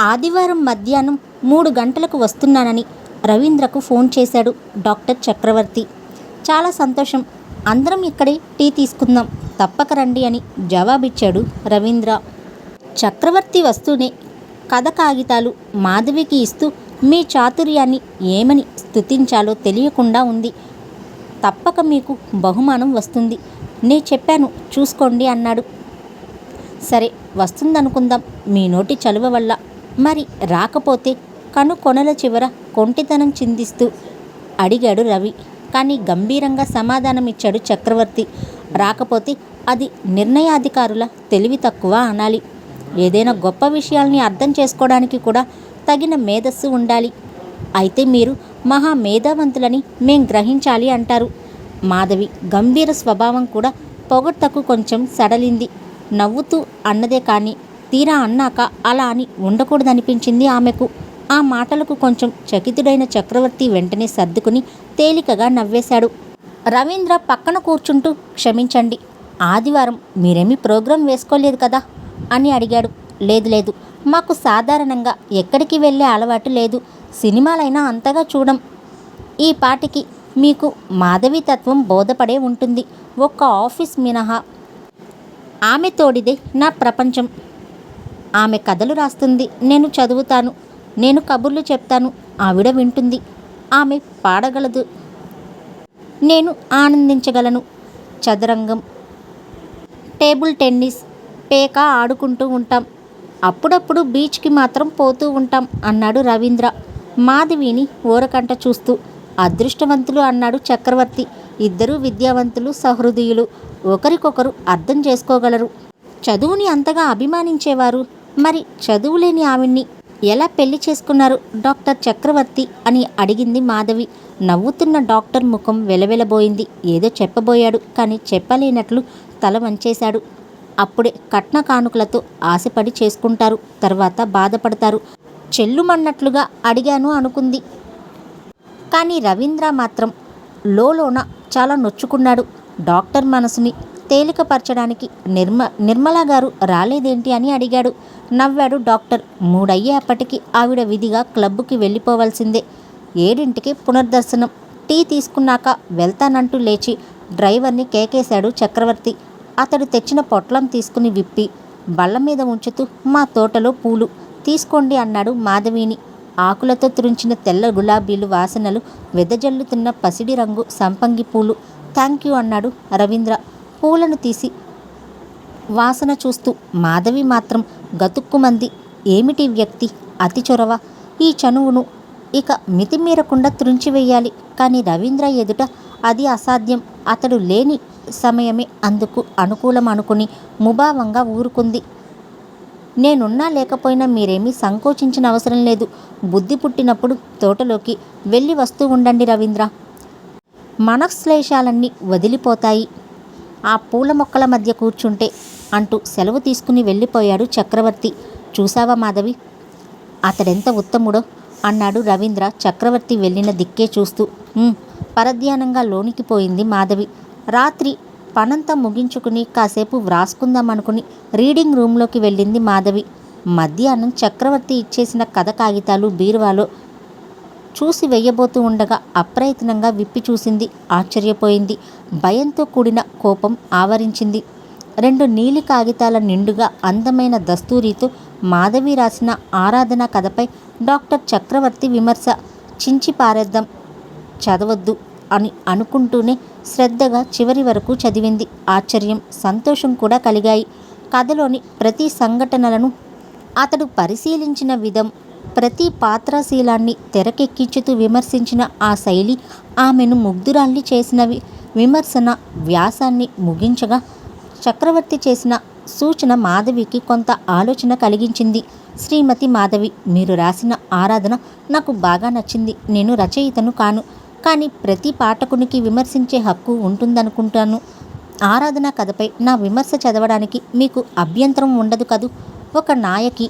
ఆదివారం మధ్యాహ్నం మూడు గంటలకు వస్తున్నానని రవీంద్రకు ఫోన్ చేశాడు డాక్టర్ చక్రవర్తి. చాలా సంతోషం. అందరం ఇక్కడే టీ తీసుకుందాం. తప్పక రండి అని జవాబిచ్చాడు రవీంద్ర. చక్రవర్తి వస్తూనే కథ కాగితాలు మాధవికి ఇస్తూ మీ చాతుర్యాన్ని ఏమని స్థుతించాలో తెలియకుండా ఉంది. తప్పక మీకు బహుమానం వస్తుంది. నే చెప్పాను చూసుకోండి అన్నాడు. సరే వస్తుందనుకుందాం. మీ నోటి చలువ వల్ల మరి రాకపోతే కను కొనల చివర కొంటితనం చిందిస్తూ అడిగాడు రవి. కానీ గంభీరంగా సమాధానమిచ్చాడు చక్రవర్తి. రాకపోతే అది నిర్ణయాధికారుల తెలివి తక్కువ అనాలి. ఏదైనా గొప్ప విషయాల్ని అర్థం చేసుకోవడానికి కూడా తగిన మేధస్సు ఉండాలి. అయితే మీరు మహా మేధావంతులని మేం గ్రహించాలి అంటారు. మాధవి గంభీర స్వభావం కూడా పొగట్టకు కొంచెం సడలింది. నవ్వుతూ అన్నదే కానీ తీరా అన్నాక అలా అని ఉండకూడదనిపించింది ఆమెకు. ఆ మాటలకు కొంచెం చకితుడైన చక్రవర్తి వెంటనే సర్దుకుని తేలికగా నవ్వేశాడు. రవీంద్ర పక్కన కూర్చుంటూ క్షమించండి ఆదివారం మీరేమీ ప్రోగ్రాం వేసుకోలేదు కదా? అని అడిగాడు. లేదు లేదు మాకు సాధారణంగా ఎక్కడికి వెళ్ళే అలవాటు లేదు సినిమాలైనా అంతగా చూడం. ఈ పాటికి మీకు మాధవి తత్వం బోధపడే ఉంటుంది ఒక్క ఆఫీస్ మినహా. ఆమె తోడిదే నా ప్రపంచం. ఆమె కథలు రాస్తుంది. నేను చదువుతాను. నేను కబుర్లు చెప్తాను. ఆవిడ వింటుంది. ఆమె పాడగలదు. నేను ఆనందించగలను. చదరంగం. Table tennis. పేక ఆడుకుంటూ ఉంటాం. అప్పుడప్పుడు బీచ్కి మాత్రం పోతూ ఉంటాం అన్నాడు రవీంద్ర. మాధవిని ఊరకంట చూస్తూ. అదృష్టవంతులు అన్నాడు చక్రవర్తి. ఇద్దరూ విద్యావంతులు సహృదయులు. ఒకరికొకరు అర్థం చేసుకోగలరు. చదువుని అంతగా అభిమానించేవారు మరి చదువులేని ఆవిడ్ని ఎలా పెళ్ళి చేసుకున్నారు డాక్టర్ చక్రవర్తి అని అడిగింది మాధవి. నవ్వుతున్న డాక్టర్ ముఖం వెలవెలబోయింది. ఏదో చెప్పబోయాడు కానీ చెప్పలేనట్లు తల వంచేశాడు. అప్పుడే కట్న కానుకలతో ఆశపడి చేసుకుంటారు. తర్వాత బాధపడతారు. చెల్లుమన్నట్లుగా అడిగాను అనుకుంది. కానీ రవీంద్ర మాత్రం లోలోన చాలా నొచ్చుకున్నాడు. డాక్టర్ మనసుని తేలికపరచడానికి నిర్మ నిర్మలా గారు రాలేదేంటి అని అడిగాడు. నవ్వాడు డాక్టర్. మూడయ్యేపటికి ఆవిడ విధిగా క్లబ్కి వెళ్ళిపోవాల్సిందే. ఏడింటికి పునర్దర్శనం. టీ తీసుకున్నాక వెళ్తానంటూ లేచి డ్రైవర్ని కేకేశాడు చక్రవర్తి. అతడు తెచ్చిన పొట్లం తీసుకుని విప్పి బల్ల మీద ఉంచుతూ మా తోటలో పూలు తీసుకోండి అన్నాడు మాధవిని. ఆకులతో తురించిన తెల్ల గులాబీలు వాసనలు వెదజల్లుతున్న పసిడి రంగు సంపంగి పూలు. థ్యాంక్ యూ అన్నాడు రవీంద్ర. పూలను తీసి వాసన చూస్తూ మాధవి మాత్రం గతుక్కుమంది ఏమిటి వ్యక్తి? అతి చొరవ. ఈ చనువును ఇక మితిమీరకుండా త్రుంచివేయాలి. కానీ రవీంద్ర ఎదుట అది అసాధ్యం. అతడు లేని సమయమే అందుకు అనుకూలం అనుకుని ముభావంగా ఊరుకుంది. నేనున్నా లేకపోయినా మీరేమీ సంకోచించిన అవసరం లేదు. బుద్ధి పుట్టినప్పుడు తోటలోకి వెళ్ళి వస్తూ ఉండండి రవీంద్ర. మనశ్లేషాలన్నీ వదిలిపోతాయి. ఆ పూల మొక్కల మధ్య కూర్చుంటే అంటూ సెలవు తీసుకుని వెళ్ళిపోయాడు చక్రవర్తి. చూసావా మాధవి? అతడెంత ఉత్తముడో? అన్నాడు రవీంద్ర చక్రవర్తి వెళ్ళిన దిక్కే చూస్తూ. పరధ్యానంగా లోనికి పోయింది మాధవి. రాత్రి పనంతా ముగించుకుని కాసేపు వ్రాసుకుందామనుకుని రీడింగ్ రూమ్లోకి వెళ్ళింది మాధవి. మధ్యాహ్నం చక్రవర్తి ఇచ్చేసిన కథ కాగితాలు బీరువాలో చూసి వెయ్యబోతూ ఉండగా అప్రయత్నంగా విప్పి చూసింది. ఆశ్చర్యపోయింది. భయంతో కూడిన కోపం ఆవరించింది. రెండు నీలి కాగితాల నిండుగా అందమైన దస్తూరితో మాధవి రాసిన ఆరాధన కథపై డాక్టర్ చక్రవర్తి విమర్శ చించి పారేద్దాం చదవద్దు అని అనుకుంటూనే శ్రద్ధగా చివరి వరకు చదివింది. ఆశ్చర్యం సంతోషం కూడా కలిగాయి. కథలోని ప్రతి సంఘటనలను అతడు పరిశీలించిన విధం ప్రతి పాత్రశీలాన్ని తెరకెక్కించుతూ విమర్శించిన ఆ శైలి ఆమెను ముగ్ధురాల్ని చేసినవి విమర్శన వ్యాసాన్ని ముగించగా చక్రవర్తి చేసిన సూచన మాధవికి కొంత ఆలోచన కలిగించింది. శ్రీమతి మాధవి మీరు రాసిన ఆరాధన నాకు బాగా నచ్చింది. నేను రచయితను కాను కానీ ప్రతి పాఠకునికి విమర్శించే హక్కు ఉంటుందనుకుంటాను. ఆరాధన కథపై నా విమర్శ చదవడానికి మీకు అభ్యంతరం ఉండదు కదూ? ఒక నాయకి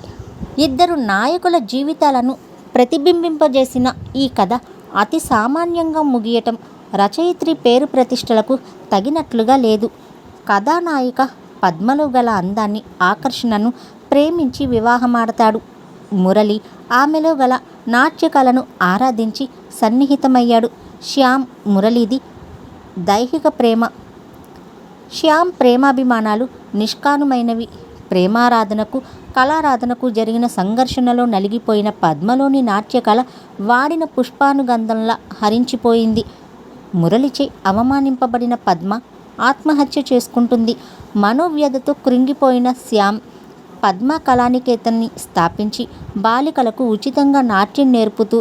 ఇద్దరు నాయకుల జీవితాలను ప్రతిబింబింపజేసిన ఈ కథ అతి సామాన్యంగా ముగియటం రచయిత్రి పేరు ప్రతిష్టలకు తగినట్లుగా లేదు. కథానాయిక పద్మలో గల అందాన్ని ఆకర్షణను ప్రేమించి వివాహమాడతాడు. మురళి ఆమెలో గల నాట్యకళను ఆరాధించి సన్నిహితమయ్యాడు. శ్యామ్ మురళిది దైహిక ప్రేమ. శ్యామ్ ప్రేమాభిమానాలు నిష్కానుమైనవి. ప్రేమారాధనకు కళారాధనకు జరిగిన సంఘర్షణలో నలిగిపోయిన పద్మలోని నాట్యకళ వాడిన పుష్పానుగంధంలా హరించిపోయింది. మురళిచే అవమానింపబడిన పద్మ ఆత్మహత్య చేసుకుంటుంది. మనోవ్యధతో కృంగిపోయిన శ్యామ్ పద్మ కళానికేతన్ని స్థాపించి బాలికలకు ఉచితంగా నాట్యం నేర్పుతూ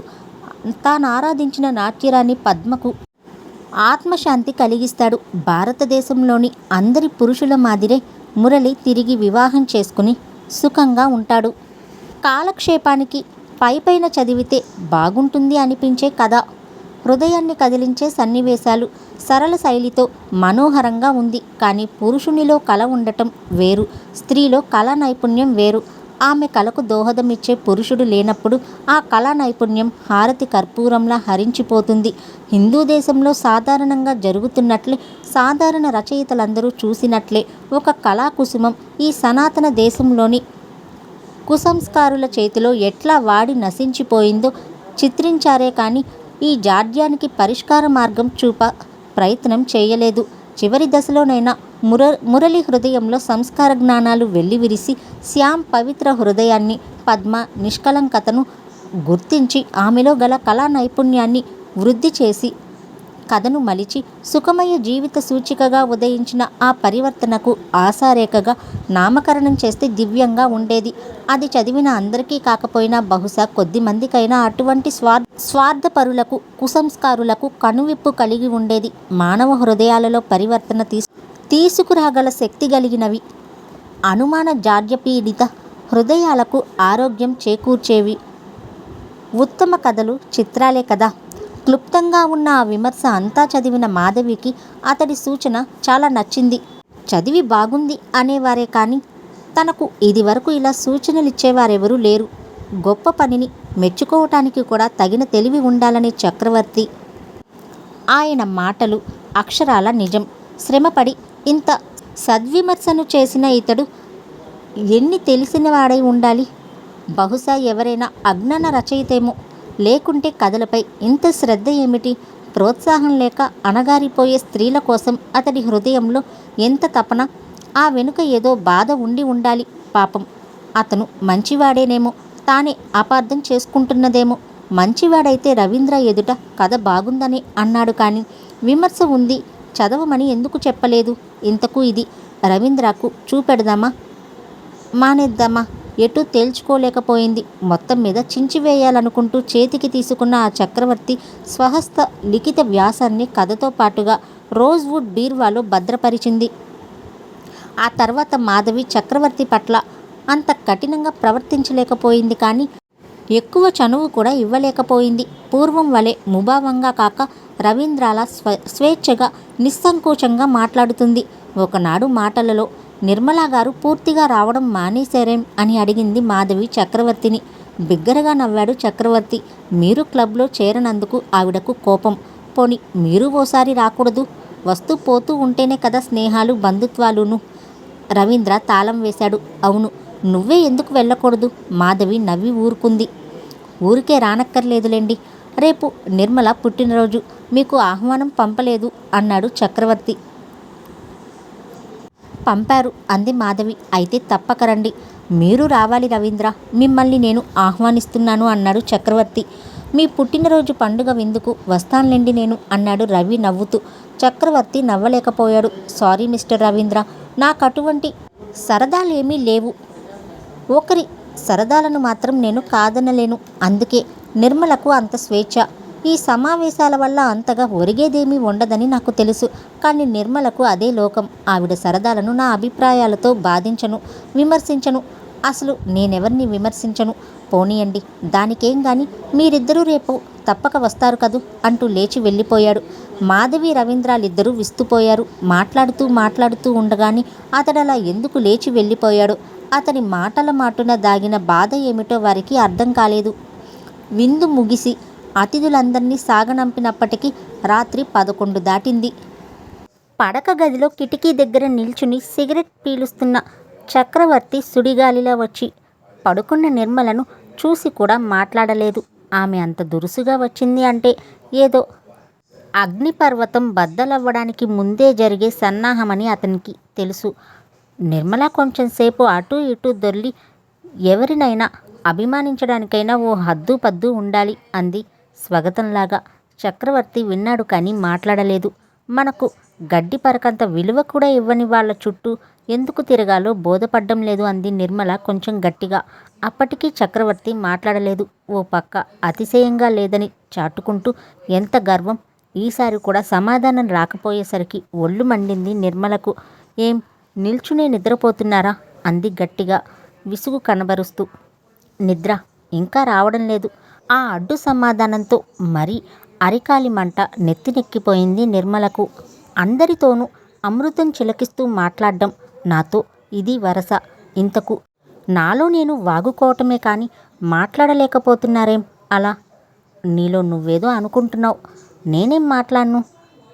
తాను ఆరాధించిన నాట్యరాణి పద్మకు ఆత్మశాంతి కలిగిస్తాడు. భారతదేశంలోని అందరి పురుషుల మాదిరే మురళి తిరిగి వివాహం చేసుకుని సుఖంగా ఉంటాడు. కాలక్షేపానికి పైపైన చదివితే బాగుంటుంది అనిపించే కథ. హృదయాన్ని కదిలించే సన్నివేశాలు సరళ శైలితో మనోహరంగా ఉంది. కానీ పురుషునిలో కళ ఉండటం వేరు. స్త్రీలో కళా నైపుణ్యం వేరు. ఆమె కళకు దోహదమిచ్చే పురుషుడు లేనప్పుడు ఆ కళా నైపుణ్యం హారతి కర్పూరంలా హరించిపోతుంది. హిందూ దేశంలో సాధారణంగా జరుగుతున్నట్లే సాధారణ రచయితలందరూ చూసినట్లే ఒక కళాకుసుమం ఈ సనాతన దేశంలోని కుసంస్కారుల చేతిలో ఎట్లా వాడి నశించిపోయిందో చిత్రించారే కానీ ఈ జాడ్యానికి పరిష్కార మార్గం చూప ప్రయత్నం చేయలేదు. చివరి దశలోనైనా ముర మురళి హృదయంలో సంస్కార జ్ఞానాలు వెల్లివిరిసి శ్యామ్ పవిత్ర హృదయాన్ని పద్మ నిష్కలంకతను గుర్తించి ఆమెలో గల కళా నైపుణ్యాన్ని వృద్ధి చేసి కథను మలిచి సుఖమయ జీవిత సూచికగా ఉదయించిన ఆ పరివర్తనకు ఆశారేఖగా నామకరణం చేస్తే దివ్యంగా ఉండేది. అది చదివిన అందరికీ కాకపోయినా బహుశా కొద్ది మందికైనా అటువంటి స్వార్ స్వార్థపరులకు కుసంస్కారులకు కనువిప్పు కలిగి ఉండేది. మానవ హృదయాలలో పరివర్తన తీసు తీసుకురాగల శక్తి కలిగినవి. అనుమాన జాడ్యపీడిత హృదయాలకు ఆరోగ్యం చేకూర్చేవి. ఉత్తమ కథలు చిత్రాలే కదా. క్లుప్తంగా ఉన్న ఆ విమర్శ అంతా చదివిన మాధవికి అతడి సూచన చాలా నచ్చింది. చదివి బాగుంది అనేవారే కానీ తనకు ఇదివరకు ఇలా సూచనలు ఇచ్చేవారెవరూ లేరు. గొప్ప పనిని మెచ్చుకోవటానికి కూడా తగిన తెలివి ఉండాలనే చక్రవర్తి. ఆయన మాటలు అక్షరాల నిజం. శ్రమపడి ఇంత సద్విమర్శను చేసిన ఇతడు ఎన్ని తెలిసినవాడై ఉండాలి? బహుశా ఎవరైనా అజ్ఞాన రచయితేమో లేకుంటే కథలపై ఇంత శ్రద్ధ ఏమిటి? ప్రోత్సాహం లేక అణగారిపోయే స్త్రీల కోసం అతడి హృదయంలో ఎంత తపన? ఆ వెనుక ఏదో బాధ ఉండి ఉండాలి పాపం. అతను మంచివాడేనేమో తానే అపార్థం చేసుకుంటున్నదేమో. మంచివాడైతే రవీంద్ర ఎదుట కథ బాగుందని అన్నాడు కానీ విమర్శ ఉంది చదవమని ఎందుకు చెప్పలేదు? ఇంతకు ఇది రవీంద్రకు చూపెడదామా? మానేద్దామా? ఎటు తేల్చుకోలేకపోయింది. మొత్తం మీద చించివేయాలనుకుంటూ చేతికి తీసుకున్న ఆ చక్రవర్తి స్వహస్త లిఖిత వ్యాసాన్ని కథతో పాటుగా రోజ్వుడ్ బీర్వాలో భద్రపరిచింది. ఆ తర్వాత మాధవి చక్రవర్తి పట్ల అంత కఠినంగా ప్రవర్తించలేకపోయింది కానీ ఎక్కువ చనువు కూడా ఇవ్వలేకపోయింది. పూర్వం వలె ముభావంగా కాక రవీంద్రాల స్వ స్వేచ్ఛగా నిస్సంకోచంగా మాట్లాడుతుంది. ఒకనాడు మాటలలో నిర్మలా గారు పూర్తిగా రావడం మానేశారేం అని అడిగింది మాధవి చక్రవర్తిని. బిగ్గరగా నవ్వాడు చక్రవర్తి. మీరు క్లబ్లో చేరనందుకు ఆవిడకు కోపం. పోని మీరు ఓసారి రాకూడదు. వస్తూ పోతూ ఉంటేనే కదా స్నేహాలు బంధుత్వాలును. రవీంద్ర తాళం వేశాడు. అవును నువ్వే ఎందుకు వెళ్ళకూడదు? మాధవి నవ్వి ఊరుకుంది. ఊరికే రానక్కర్లేదులేండి. రేపు నిర్మల పుట్టినరోజు. మీకు ఆహ్వానం పంపలేదు అన్నాడు చక్రవర్తి. పంపారు అంది మాధవి. అయితే తప్పక రండి. మీరు రావాలి రవీంద్ర. మిమ్మల్ని నేను ఆహ్వానిస్తున్నాను అన్నాడు చక్రవర్తి. మీ పుట్టినరోజు పండుగ విందుకు వస్తానులేండి నేను అన్నాడు రవి నవ్వుతూ. చక్రవర్తి నవ్వలేకపోయాడు. Sorry mister Ravindra. నాకు అటువంటి సరదాలేమీ లేవు. ఒకరి సరదాలను మాత్రం నేను కాదనలేను. అందుకే నిర్మలకు అంత స్వేచ్ఛ. ఈ సమావేశాల వల్ల అంతగా ఒరిగేదేమీ ఉండదని నాకు తెలుసు. కానీ నిర్మలకు అదే లోకం. ఆవిడ సరదాలను నా అభిప్రాయాలతో బాధించను విమర్శించను. అసలు నేనెవరిని విమర్శించను? పోనీయండి. దానికేం గాని? మీరిద్దరూ రేపు తప్పక వస్తారు కదూ? అంటూ లేచి వెళ్ళిపోయాడు. మాధవి రవీంద్రాలిద్దరూ విస్తుపోయారు. మాట్లాడుతూ మాట్లాడుతూ ఉండగానే అతడలా ఎందుకు లేచి వెళ్ళిపోయాడు? అతని మాటల మాటున దాగిన బాధ ఏమిటో వారికి అర్థం కాలేదు. విందు ముగిసి అతిథులందరినీ సాగనంపినప్పటికీ రాత్రి పదకొండు దాటింది. పడక గదిలో కిటికీ దగ్గర నిల్చుని సిగరెట్ పీలుస్తున్న చక్రవర్తి సుడిగాలిలా వచ్చి పడుకున్న నిర్మలను చూసి కూడా మాట్లాడలేదు. ఆమె అంత దురుసుగా వచ్చింది అంటే ఏదో అగ్నిపర్వతం బద్దలవ్వడానికి ముందే జరిగే సన్నాహమని అతనికి తెలుసు. నిర్మల కొంచెం సేపు అటు ఇటు దొర్లి ఎవరినైనా అభిమానించడానికైనా ఓ హద్దు పద్దు ఉండాలి అంది. స్వాగతంలాగా. చక్రవర్తి విన్నాడు కానీ మాట్లాడలేదు. మనకు గడ్డి పరకంత విలువ కూడా ఇవ్వని వాళ్ళ చుట్టూ ఎందుకు తిరగాలో బోధపడ్డం లేదు అంది నిర్మల కొంచెం గట్టిగా. అప్పటికీ చక్రవర్తి మాట్లాడలేదు. ఓ పక్క అతిశయంగా లేదని చాటుకుంటూ ఎంత గర్వం. ఈసారి కూడా సమాధానం రాకపోయేసరికి ఒళ్ళు మండింది నిర్మలకు. ఏం నిల్చునే నిద్రపోతున్నారా? అంది గట్టిగా విసుగు కనబరుస్తూ. నిద్ర ఇంకా రావడం లేదు. ఆ అడ్డు సమాధానంతో మరి అరికాలి మంట నెత్తినెక్కిపోయింది నిర్మలకు. అందరితోనూ అమృతం చిలకిస్తూ మాట్లాడడం నాతో ఇది వరస. ఇంతకు నాలో నేను వాగుకోవటమే కానీ మాట్లాడలేకపోతున్నారేం అలా? నీలో నువ్వేదో అనుకుంటున్నావు. నేనేం మాట్లాడను?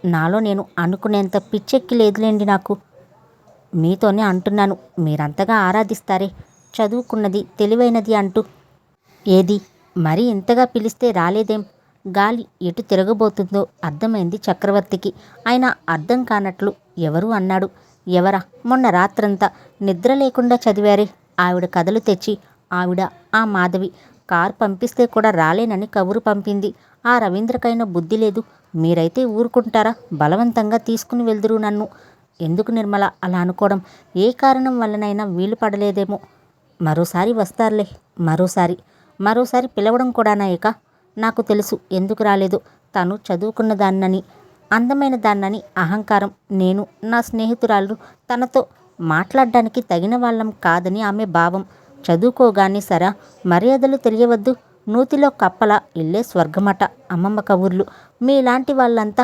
నాలో నేను అనుకునేంత పిచ్చెక్కి లేదులేండి నాకు. మీతోనే అంటున్నాను మీరంతగా ఆరాధిస్తారే. చదువుకున్నది తెలివైనది అంటూ. ఏది? మరీ ఇంతగా పిలిస్తే రాలేదేం? గాలి ఎటు తిరగబోతుందో అర్థమైంది చక్రవర్తికి. ఆయన అర్థం కానట్లు ఎవరు అన్నాడు. ఎవరా? మొన్న రాత్రంతా నిద్ర లేకుండా చదివారే. ఆవిడ కథలు తెచ్చి ఆవిడ ఆ మాధవి కార్ పంపిస్తే కూడా రాలేనని కబురు పంపింది. ఆ రవీంద్రకైనా బుద్ధి లేదు. మీరైతే ఊరుకుంటారా? బలవంతంగా తీసుకుని వెళ్దురు నన్ను. ఎందుకు నిర్మల? అలా అనుకోవడం ఏ కారణం వల్లనైనా వీలు పడలేదేమో. మరోసారి వస్తారులే. మరోసారి మరోసారి పిలవడం కూడానా ఇక? నాకు తెలుసు. ఎందుకు రాలేదు? తను చదువుకున్న దాన్నని అందమైన దాన్నని అహంకారం. నేను నా స్నేహితురాలు తనతో మాట్లాడడానికి తగిన వాళ్ళం కాదని ఆమె భావం. చదువుకోగానే సరా మర్యాదలు తెలియవద్దు. నూతిలో కప్పల ఇల్లే స్వర్గమట అమ్మమ్మ కబుర్లు మీలాంటి వాళ్ళంతా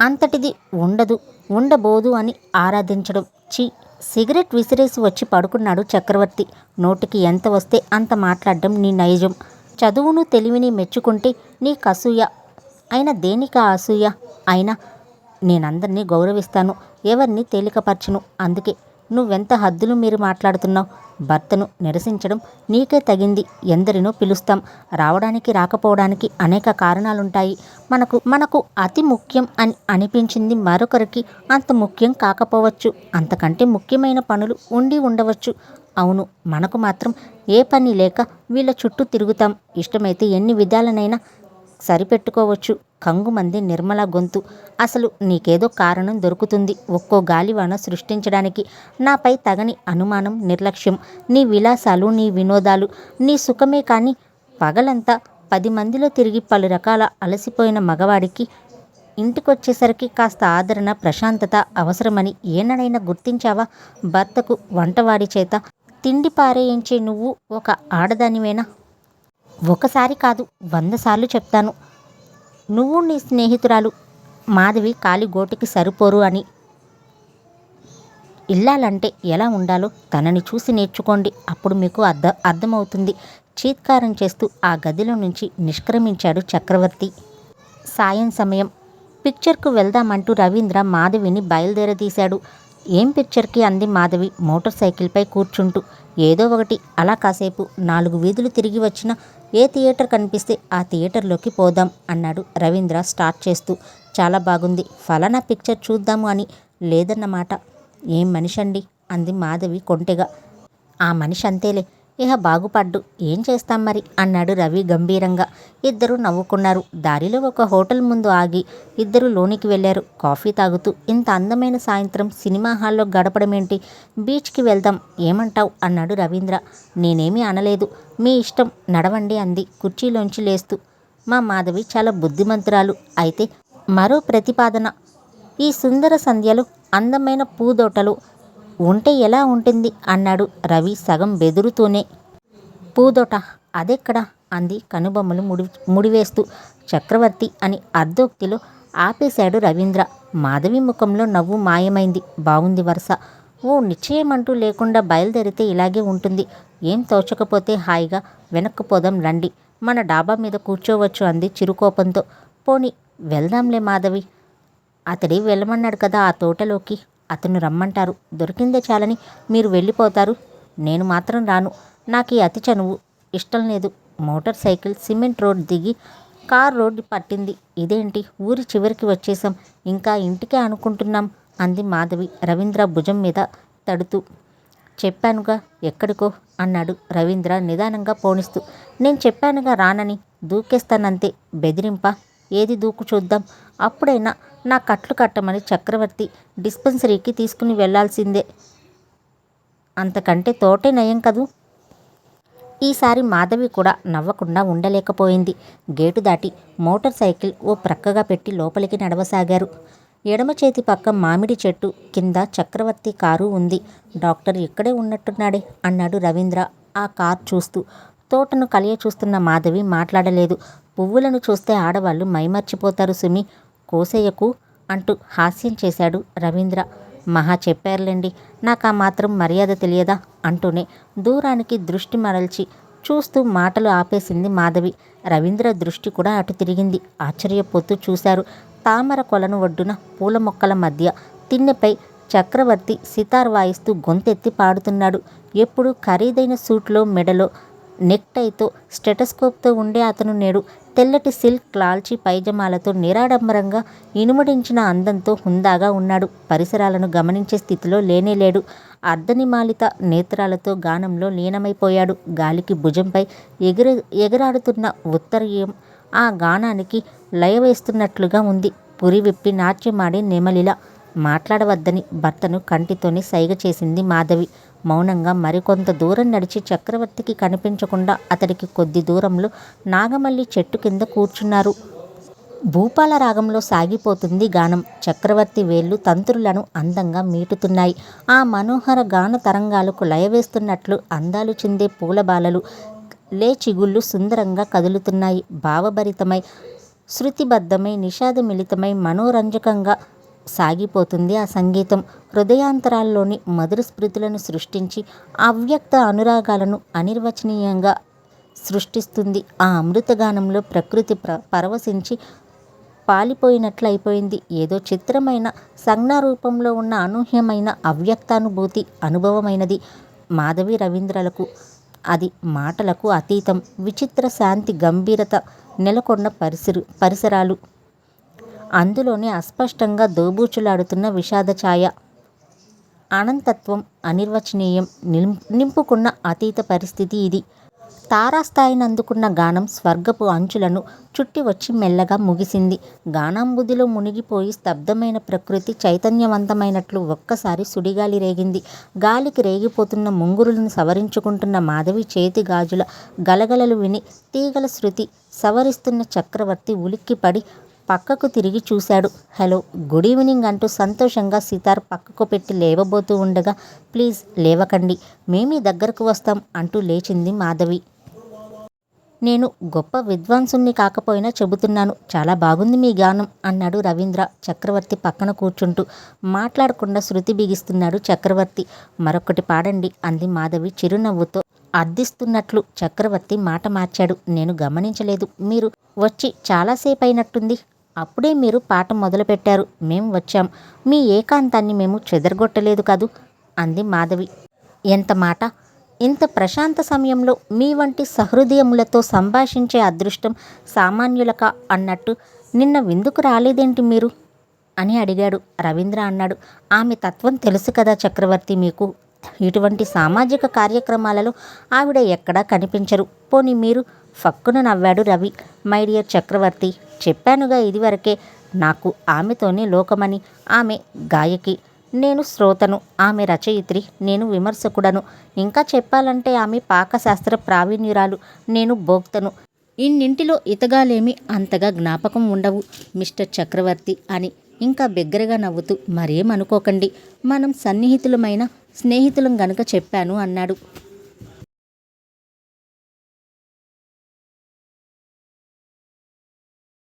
అంతటిది ఉండదు ఉండబోదు అని ఆరాధించడం. చీ సిగరెట్ విసిరేసి వచ్చి పడుకున్నాడు చక్రవర్తి. నోటికి ఎంత వస్తే అంత మాట్లాడడం నీ నైజం. చదువును తెలివిని మెచ్చుకుంటే నీ కసూయ. అయినా దేనికి అసూయ? అయినా నేనందరినీ గౌరవిస్తాను ఎవరిని తేలికపరచును. అందుకే నువ్వెంత హద్దులు మీరు మాట్లాడుతున్నావు? భర్తను నిరసించడం నీకే తగింది. ఎందరినో పిలుస్తాం. రావడానికి రాకపోవడానికి అనేక కారణాలుంటాయి. మనకు మనకు అతి ముఖ్యం అని అనిపించింది మరొకరికి అంత ముఖ్యం కాకపోవచ్చు. అంతకంటే ముఖ్యమైన పనులు ఉండి ఉండవచ్చు. అవును మనకు మాత్రం ఏ పని లేక వీళ్ళ చుట్టూ తిరుగుతాం. ఇష్టమైతే ఎన్ని విధాలనైనా సరిపెట్టుకోవచ్చు. కంగుమంది నిర్మల గొంతు. అసలు నీకేదో కారణం దొరుకుతుంది. ఒక్కో గాలివాన సృష్టించడానికి నాపై తగని అనుమానం నిర్లక్ష్యం. నీ విలాసాలు నీ వినోదాలు నీ సుఖమే కానీ పగలంతా పది మందిలో తిరిగి పలు రకాల అలసిపోయిన మగవాడికి ఇంటికొచ్చేసరికి కాస్త ఆదరణ ప్రశాంతత అవసరమని ఏనాడైనా గుర్తించావా? భర్తకు వంటవాడి చేత తిండి పారేయించే నువ్వు ఒక ఆడదానివేనా? ఒకసారి కాదు వంద సార్లు చెప్తాను. నువ్వు నీ స్నేహితురాలు మాధవి కాలి గోటికి సరిపోరు అని. ఇల్లాలంటే ఎలా ఉండాలో తనని చూసి నేర్చుకోండి. అప్పుడు మీకు అర్థ అర్థమవుతుంది. చీత్కారం చేస్తూ ఆ గదిలో నుంచి నిష్క్రమించాడు చక్రవర్తి. సాయం సమయం. పిక్చర్కు వెళ్దామంటూ రవీంద్ర మాధవిని బయలుదేరదీశాడు. ఏం పిక్చర్కి అంది మాధవి మోటార్ సైకిల్పై కూర్చుంటూ. ఏదో ఒకటి. అలా కాసేపు నాలుగు వీధులు తిరిగి వచ్చిన ఏ థియేటర్ కనిపిస్తే ఆ థియేటర్లోకి పోదాం అన్నాడు రవీంద్ర స్టార్ట్ చేస్తూ. చాలా బాగుంది. ఫలానా పిక్చర్ చూద్దాము అని లేదన్నమాట. ఏం మనిషి అండి అంది మాధవి కొంటెగా. ఆ మనిషి అంతేలే. ఇహ బాగుపడ్డు. ఏం చేస్తాం మరి? అన్నాడు రవి గంభీరంగా. ఇద్దరు నవ్వుకున్నారు. దారిలో ఒక హోటల్ ముందు ఆగి ఇద్దరు లోనికి వెళ్ళారు. కాఫీ తాగుతూ ఇంత అందమైన సాయంత్రం సినిమా హాల్లో గడపడమేంటి? బీచ్కి వెళ్దాం. ఏమంటావ్? అన్నాడు రవీంద్ర. నేనేమీ అనలేదు. మీ ఇష్టం. నడవండి అంది. కుర్చీలోంచి లేస్తూ మా మాధవి చాలా బుద్ధిమంతురాలు. అయితే మరో ప్రతిపాదన. ఈ సుందర సంధ్యలు అందమైన పూదోటలు. ఉంటే ఎలా ఉంటుంది? అన్నాడు రవి సగం బెదురుతూనే. పూదోట అదెక్కడ? అంది కనుబొమ్మలు ముడి ముడివేస్తూ. చక్రవర్తి అని అర్ధోక్తిలో ఆపేశాడు రవీంద్ర. మాధవి ముఖంలో నవ్వు మాయమైంది. బాగుంది వరుస. ఓ నిశ్చయమంటూ లేకుండా బయలుదేరితే ఇలాగే ఉంటుంది. ఏం తోచకపోతే హాయిగా వెనక్కు పోదాం రండి. మన డాబా మీద కూర్చోవచ్చు అంది చిరుకోపంతో. పోని వెళ్దాంలే మాధవి. అతడి వెళ్ళమన్నాడు కదా ఆ తోటలోకి. అతను రమ్మంటారు. దొరికిందే చాలని మీరు వెళ్ళిపోతారు. నేను మాత్రం రాను. నాకు ఈ అతి చనువు ఇష్టం లేదు. మోటార్ సైకిల్ సిమెంట్ రోడ్ దిగి కార్ రోడ్డు పట్టింది. ఇదేంటి? ఊరి చివరికి వచ్చేసాం ఇంకా ఇంటికే అనుకుంటున్నాం అంది మాధవి రవీంద్ర భుజం మీద తడుతూ. చెప్పానుగా ఎక్కడికో అన్నాడు రవీంద్ర నిదానంగా పోనిస్తూ. నేను చెప్పానుగా రానని. దూకేస్తానంతే. బెదిరింప. ఏది దూకు చూద్దాం. అప్పుడైనా నా కట్లు కట్టమని చక్రవర్తి డిస్పెన్సరీకి తీసుకుని వెళ్ళాల్సిందే అంతకంటే తోటే నయం కదూ? ఈసారి మాధవి కూడా నవ్వకుండా ఉండలేకపోయింది. గేటు దాటి మోటార్ సైకిల్ ఓ ప్రక్కగా పెట్టి లోపలికి నడవసాగారు. ఎడమ చేతి పక్క మామిడి చెట్టు కింద చక్రవర్తి కారు ఉంది. డాక్టర్ ఇక్కడే ఉన్నట్టున్నాడే అన్నాడు రవీంద్ర ఆ కార్ చూస్తూ. తోటను కలియ చూస్తున్న మాధవి మాట్లాడలేదు. పువ్వులను చూస్తే ఆడవాళ్ళు మైమర్చిపోతారు సుమి. కోసేయకు అంటూ హాస్యం చేశాడు రవీంద్ర. మహా చెప్పారులేండి నాకు ఆ మాత్రం మర్యాద తెలియదా? అంటూనే దూరానికి దృష్టి మరల్చి చూస్తూ మాటలు ఆపేసింది మాధవి. రవీంద్ర దృష్టి కూడా అటు తిరిగింది. ఆశ్చర్యపోతూ చూశారు తామర కొలను ఒడ్డున పూల మొక్కల మధ్య తిన్నెపై చక్రవర్తి సితార్ వాయిస్తూ గొంతెత్తి పాడుతున్నాడు. ఎప్పుడు ఖరీదైన సూట్లో మెడలో నెక్టైతో స్టెటస్కోప్తో ఉండే అతను నేడు తెల్లటి సిల్క్ లాల్చి పైజమాలతో నిరాడంబరంగా ఇనుమడించిన అందంతో హుందాగా ఉన్నాడు. పరిసరాలను గమనించే స్థితిలో లేనేలేడు అర్ధనిమాలిత నేత్రాలతో గానంలో లీనమైపోయాడు. గాలికి భుజంపై ఎగిర ఎగరాడుతున్న ఉత్తరీయం ఆ గానానికి లయవేస్తున్నట్లుగా ఉంది. పురి విప్పి నాట్యమాడి నెమలిలా. మాట్లాడవద్దని భర్తను కంటితోనే సైగ చేసింది మాధవి. మౌనంగా మరికొంత దూరం నడిచి చక్రవర్తికి కనిపించకుండా అతడికి కొద్ది దూరంలో నాగమల్లి చెట్టు కింద కూర్చున్నారు. భూపాల రాగంలో సాగిపోతుంది గానం. చక్రవర్తి వేళ్ళు తంత్రులను అందంగా మీటుతున్నాయి. ఆ మనోహర గాన తరంగాలకు లయవేస్తున్నట్లు అందాలు చిందే పూలబాలలు లేచిగుళ్ళు సుందరంగా కదులుతున్నాయి. భావభరితమై శృతిబద్ధమై నిషాదమిళితమై మనోరంజకంగా సాగిపోతుంది. ఆ సంగీతం హృదయాంతరాల్లోని మధుర స్మృతులను సృష్టించి అవ్యక్త అనురాగాలను అనిర్వచనీయంగా సృష్టిస్తుంది. ఆ అమృతగానంలో ప్రకృతి ప్ర పరవశించి పాలిపోయినట్లయిపోయింది. ఏదో చిత్రమైన సంజ్ఞా రూపంలో ఉన్న అనూహ్యమైన అవ్యక్తానుభూతి అనుభవమైనది. మాధవి రవీంద్రలకు అది మాటలకు అతీతం. విచిత్ర శాంతి గంభీరత నెలకొన్న పరిసరు పరిసరాలు. అందులోనే అస్పష్టంగా దోబూచులాడుతున్న విషాద ఛాయ. అనంతత్వం అనిర్వచనీయం నిం- నింపుకున్న అతీత పరిస్థితి ఇది. తారాస్థాయిని అందుకున్న గానం స్వర్గపు అంచులను చుట్టి వచ్చి మెల్లగా ముగిసింది. గానాంబుదిలో మునిగిపోయి స్తబ్దమైన ప్రకృతి చైతన్యవంతమైనట్లు ఒక్కసారి సుడిగాలి రేగింది. గాలికి రేగిపోతున్న ముంగురులను సవరించుకుంటున్న మాధవి చేతి గాజుల గలగలలు విని తీగల శృతి సవరిస్తున్న చక్రవర్తి ఉలిక్కిపడి పక్కకు తిరిగి చూశాడు. హలో గుడ్ ఈవినింగ్ అంటూ సంతోషంగా సీతార్ పక్కకు పెట్టి లేవబోతూ ఉండగా ప్లీజ్ లేవకండి మేమీ దగ్గరకు వస్తాం అంటూ లేచింది మాధవి. నేను గొప్ప విద్వాంసుణ్ణి కాకపోయినా చెబుతున్నాను చాలా బాగుంది మీ గానం అన్నాడు రవీంద్ర చక్రవర్తి పక్కన కూర్చుంటూ. మాట్లాడకుండా శృతి బిగిస్తున్నాడు చక్రవర్తి మరొకటి పాడండి అంది మాధవి చిరునవ్వుతో. అర్థిస్తున్నట్లు చక్రవర్తి మాట మార్చాడు. నేను గమనించలేదు. మీరు వచ్చి చాలాసేపు అయినట్టుంది అప్పుడే మీరు పాట మొదలుపెట్టారు. మేము వచ్చాం. మీ ఏకాంతాన్ని మేము చెదరగొట్టలేదు కాదు? అంది మాధవి. ఎంత మాట? ఇంత ప్రశాంత సమయంలో మీ వంటి సహృదయములతో సంభాషించే అదృష్టం సామాన్యులక అన్నట్టు నిన్న విందుకు రాలేదేంటి మీరు? అని అడిగాడు రవీంద్ర అన్నాడు. ఆమె తత్వం తెలుసు కదా చక్రవర్తి మీకు? ఇటువంటి సామాజిక కార్యక్రమాలలో ఆవిడ ఎక్కడా కనిపించరు. పోని మీరు ఫక్కున నవ్వాడు రవి. మై డియర్ చక్రవర్తి చెప్పానుగా ఇదివరకే నాకు ఆమెతోనే లోకమని. ఆమె గాయకి నేను శ్రోతను. ఆమె రచయిత్రి నేను విమర్శకుడను. ఇంకా చెప్పాలంటే ఆమె పాకశాస్త్ర ప్రావీణ్యురాలు. నేను భోక్తను. ఇన్నింటిలో ఇతగాలేమి అంతగా జ్ఞాపకం ఉండవు. మిస్టర్ చక్రవర్తి అని ఇంకా బిగ్గరగా నవ్వుతూ మరేమనుకోకండి. మనం సన్నిహితులమైన స్నేహితులం గనుక చెప్పాను అన్నాడు.